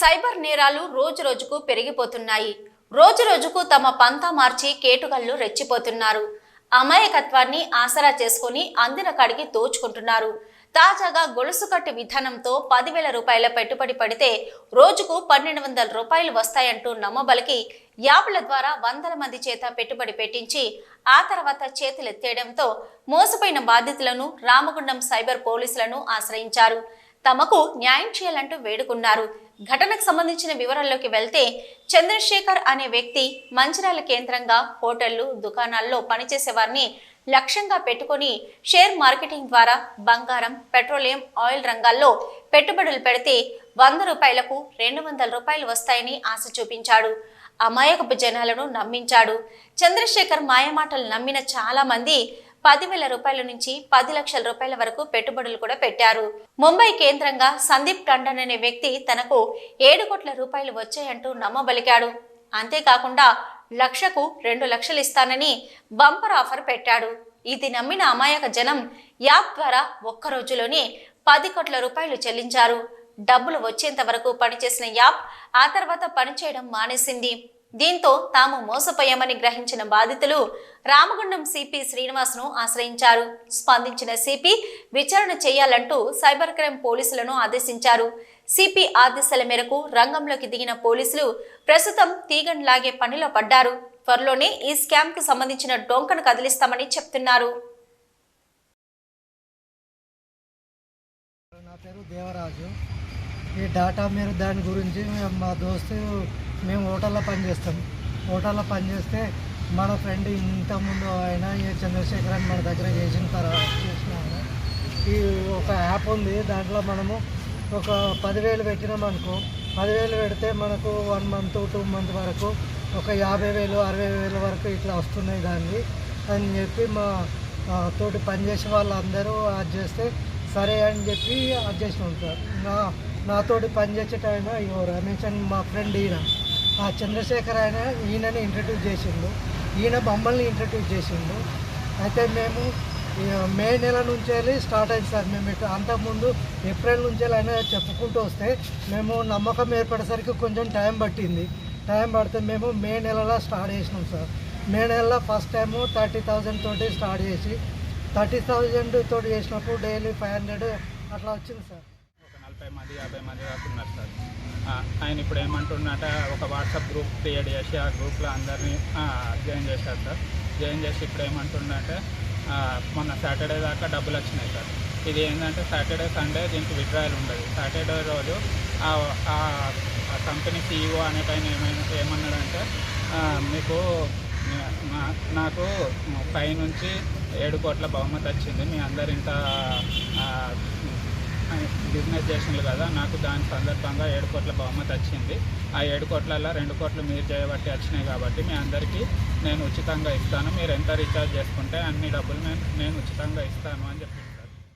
Cyber నేరాలు రోజు రోజుకు పెరిగిపోతున్నాయి. రోజు రోజుకు తమ పంతా మార్చి కేటుగళ్ళు రెచ్చిపోతున్నారు. అమాయకత్వాన్ని ఆసరా చేసుకుని అందిన కాడికి దోచుకుంటున్నారు. తాజాగా గొలుసు కట్టు విధానంతో పదివేల రూపాయల పెట్టుబడి పడితే రోజుకు పన్నెండు వందల రూపాయలు వస్తాయంటూ నమ్మబలికి యాప్ల ద్వారా వందల మంది చేత పెట్టుబడి పెట్టించి ఆ తర్వాత చేతులెత్తేయడంతో మోసపోయిన బాధితులను రామగుండం సైబర్ పోలీసులను ఆశ్రయించారు. తమకు న్యాయం చేయాలంటూ వేడుకున్నారు. ఘటనకు సంబంధించిన వివరాల్లోకి వెళ్తే చంద్రశేఖర్ అనే వ్యక్తి మంచిర్యాల కేంద్రంగా హోటళ్ళు దుకాణాల్లో పనిచేసే వారిని లక్ష్యంగా పెట్టుకొని షేర్ మార్కెటింగ్ ద్వారా బంగారం పెట్రోలియం ఆయిల్ రంగాల్లో పెట్టుబడులు పెడితే వంద రూపాయలకు రెండు వందల రూపాయలు వస్తాయని ఆశ చూపించాడు. అమాయకపు జనాలను నమ్మించాడు. చంద్రశేఖర్ మాయమాటలు నమ్మిన చాలా పదివేల రూపాయల నుంచి పది లక్షల రూపాయల వరకు పెట్టుబడులు కూడా పెట్టారు. ముంబై కేంద్రంగా సందీప్ టండన్ అనే వ్యక్తి తనకు ఏడు కోట్ల రూపాయలు వచ్చాయంటూ నమ్మబలికాడు. అంతేకాకుండా లక్షకు రెండు లక్షలు ఇస్తానని బంపర్ ఆఫర్ పెట్టాడు. ఇది నమ్మిన అమాయక జనం యాప్ ద్వారా ఒక్క రోజులోనే పది కోట్ల రూపాయలు చెల్లించారు. డబ్బులు వచ్చేంత వరకు పనిచేసిన యాప్ ఆ తర్వాత పనిచేయడం మానేసింది. దీంతో తాము మోసపోయామని గ్రహించిన బాధితులు రామగుండం సిపి శ్రీనివాస్ను ఆశ్రయించారు. స్పందించిన సిపి విచారణ చేయాలంటూ సైబర్ క్రైమ్ పోలీసులను ఆదేశించారు. సిపి ఆదేశాల మేరకు రంగంలోకి దిగిన పోలీసులు ప్రస్తుతం తీగన్ లాగే పనిలో పడ్డారు. త్వరలోనే ఈ స్కామ్కు సంబంధించిన డొంకను కదిలిస్తామని చెప్తున్నారు. నా పేరు దేవరాజు. ఈ డాటా మీరు దాని గురించి మా దోస్తు మేము హోటల్లో పనిచేస్తాం. హోటల్లో పనిచేస్తే మన ఫ్రెండ్ ఇంతకుముందు ఆయన చంద్రశేఖర్ అని మన దగ్గర చేసిన తర్వాత చేసిన ఈ ఒక యాప్ ఉంది. దాంట్లో మనము ఒక పదివేలు పెట్టినాం అనుకో పదివేలు పెడితే మనకు వన్ మంత్ టూ మంత్ వరకు ఒక యాభై వేలు అరవై వేల వరకు ఇట్లా వస్తున్నాయి దాన్ని. అని చెప్పి మా తోటి పనిచేసే వాళ్ళందరూ అది చేస్తే సరే అని చెప్పి అది ఉంటారు నా నాతోటి పనిచేసే ఆయన ఇవో రమేష్ అని మా ఫ్రెండ్ ఈయన. ఆ చంద్రశేఖర్ ఆయన ఈయనని ఇంట్రడ్యూస్ చేసిండు. ఈయన మమ్మల్ని ఇంట్రడ్యూస్ చేసిండు. అయితే మేము మే నెల నుంచి వెళ్ళి స్టార్ట్ అయింది సార్. మేము ఇటు అంతకుముందు ఏప్రిల్ నుంచి అయినా చెప్పుకుంటూ వస్తే మేము నమ్మకం ఏర్పడేసరికి కొంచెం టైం పట్టింది. టైం పడితే మేము మే నెలలో స్టార్ట్ చేసినాం సార్. మే నెలలో ఫస్ట్ టైము థర్టీ థౌజండ్ తోటి స్టార్ట్ చేసి థర్టీ థౌజండ్ తోటి చేసినప్పుడు డైలీ ఫైవ్ హండ్రెడ్ అట్లా వచ్చింది సార్. ఒక మంది యాభై మంది దాకా ఉన్నారు సార్ ఆయన ఇప్పుడు ఏమంటున్నట ఒక వాట్సాప్ గ్రూప్ క్రియేట్ చేసి ఆ గ్రూప్లో అందరినీ జాయిన్ చేశారు సార్. జాయిన్ చేసి ఇప్పుడు ఏమంటుండంటే మొన్న సాటర్డే దాకా డబ్బులు వచ్చినాయి సార్. ఇది ఏంటంటే సాటర్డే సండే దీనికి విడ్రాయల్ ఉండదు. సాటర్డే రోజు ఆ కంపెనీ సీఈఓ అనే పైన ఏమైనా ఏమన్నాడంటే మీకు నాకు నాకు పైనుంచి ఏడు కోట్ల బహుమతి వచ్చింది. మీ అందరు ఇంత బిజినెస్ చేసిండ్రు కదా నాకు దాని సందర్భంగా ఏడు కోట్ల బహుమతి వచ్చింది. ఆ ఏడు కోట్లలో రెండు కోట్లు మీరు చేయబట్టి వచ్చినాయి కాబట్టి మీ అందరికీ నేను ఉచితంగా ఇస్తాను. మీరు ఎంత రీఛార్జ్ చేసుకుంటే అన్ని డబ్బులు నేను నేను ఉచితంగా ఇస్తాను అని చెప్పి